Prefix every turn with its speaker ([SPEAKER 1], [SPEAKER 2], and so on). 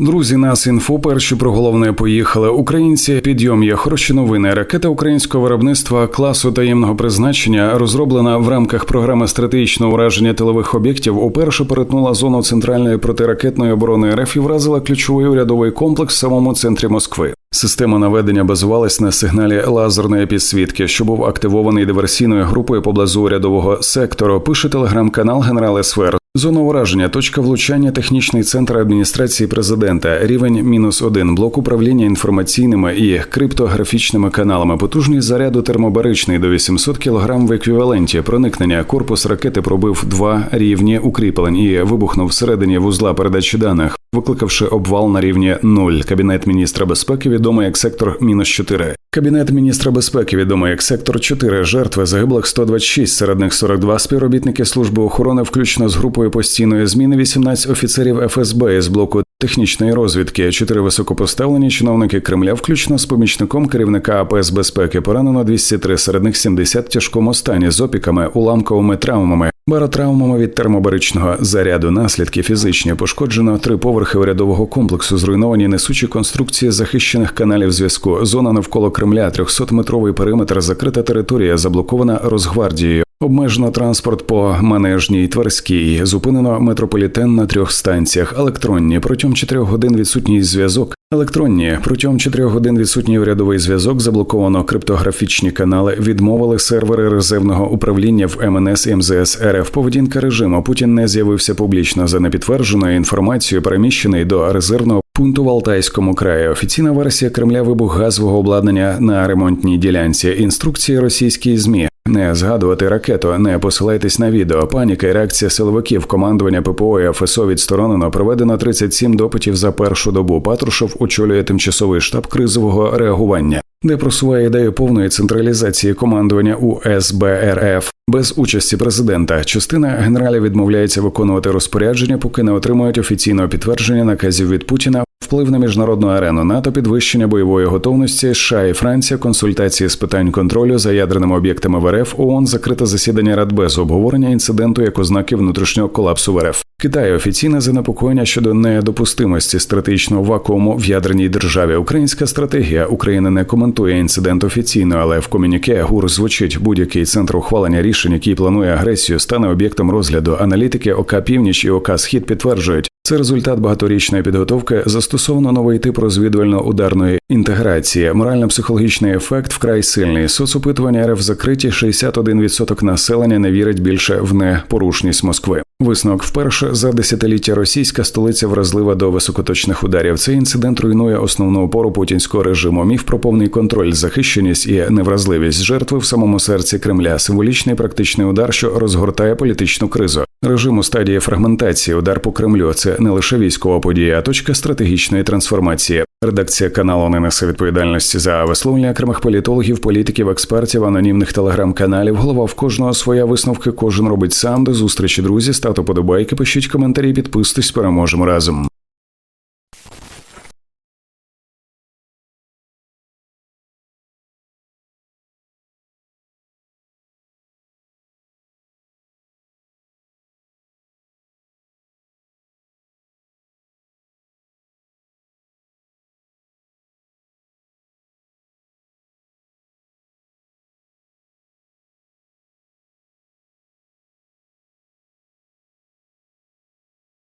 [SPEAKER 1] Друзі, нас інфо перші про головне поїхали. Українці підйом є хороші новини. Ракета українського виробництва класу таємного призначення, розроблена в рамках програми стратегічного ураження тилових об'єктів, уперше перетнула зону центральної протиракетної оборони РФ і вразила ключовий урядовий комплекс в самому центрі Москви. Система наведення базувалась на сигналі лазерної підсвітки, що був активований диверсійною групою поблизу урядового сектору. Пише телеграм-канал Генерал СВР. Зона ураження, точка влучання, технічний центр адміністрації президента, рівень мінус один, блок управління інформаційними і криптографічними каналами, потужність заряду термобаричний до 800 кг в еквіваленті. Проникнення. Корпус ракети пробив два рівні укріплень і вибухнув всередині вузла передачі даних, викликавши обвал на рівні 0. Кабінет міністра безпеки відомий як сектор мінус 4. Кабінет міністра безпеки відомий як сектор 4. Жертви загиблих 126, серед них 42 співробітники служби охорони, включно з групою постійної зміни, 18 офіцерів ФСБ із блоку технічної розвідки, 4 високопоставлені чиновники Кремля, включно з помічником керівника АПС безпеки, поранено 203, серед них 70 в тяжкому стані з опіками, уламковими травмами. Баротравмами від термобаричного заряду наслідки фізичні пошкоджено три поверхи урядового комплексу, зруйновані несучі конструкції захищених каналів зв'язку. Зона навколо Кремля, 300-метровий периметр, закрита територія, заблокована Росгвардією. Обмежено транспорт по манежній Тверській, зупинено метрополітен на трьох станціях. Електронні протягом чотирьох годин відсутній зв'язок. Електронні протягом чотирьох годин відсутній урядовий зв'язок. Заблоковано криптографічні канали. Відмовили сервери резервного управління в МНС і МЗС РФ. Поведінка режиму Путін не з'явився публічно за непідтвердженою інформацією, переміщений до резервного. Пункту в Алтайському краї офіційна версія Кремля вибух газового обладнання на ремонтній ділянці. Інструкції російській змі не згадувати ракету, не посилайтесь на відео. Паніка і реакція силовиків командування ППО і ФСО відсторонено. Проведено 37 допитів за першу добу. Патрушев очолює тимчасовий штаб кризового реагування, де просуває ідею повної централізації командування у СБРФ. Без участі президента частина генералів відмовляється виконувати розпорядження, поки не отримують офіційного підтвердження наказів від Путіна. Вплив на міжнародну арену НАТО, підвищення бойової готовності США і Франція, консультації з питань контролю за ядерними об'єктами в РФ, ООН, закрите засідання Радбезу, обговорення інциденту як ознаки внутрішнього колапсу в РФ. Китай офіційне занепокоєння щодо недопустимості стратегічного вакууму в ядерній державі. Українська стратегія Україна не коментує інцидент офіційно, але в комюніке ГУР звучить будь-який центр ухвалення рішень, який планує агресію, стане об'єктом розгляду. Аналітики ОК Північ і ОК Схід підтверджують. Це результат багаторічної підготовки. Застосовано новий тип розвідувально-ударної інтеграції. Морально-психологічний ефект вкрай сильний. Соцопитування РФ закриті. 61% населення не вірить більше в непорушність Москви. Висновок вперше за десятиліття російська столиця вразлива до високоточних ударів. Цей інцидент руйнує основну опору путінського режиму. Міф про повний контроль, захищеність і невразливість жертви в самому серці Кремля. Символічний практичний удар, що розгортає політичну кризу. Режим у стадії фрагментації. Удар по Кремлю це не лише військова подія, а точка стратегічної трансформації. Редакція каналу не несе відповідальності за висловлення окремих політологів, політиків, експертів, анонімних телеграм-каналів. Голова в кожного своя висновки. Кожен робить сам. До зустрічі, друзі. Ставте подобайки, пишіть коментарі, підписуйтесь, переможемо разом.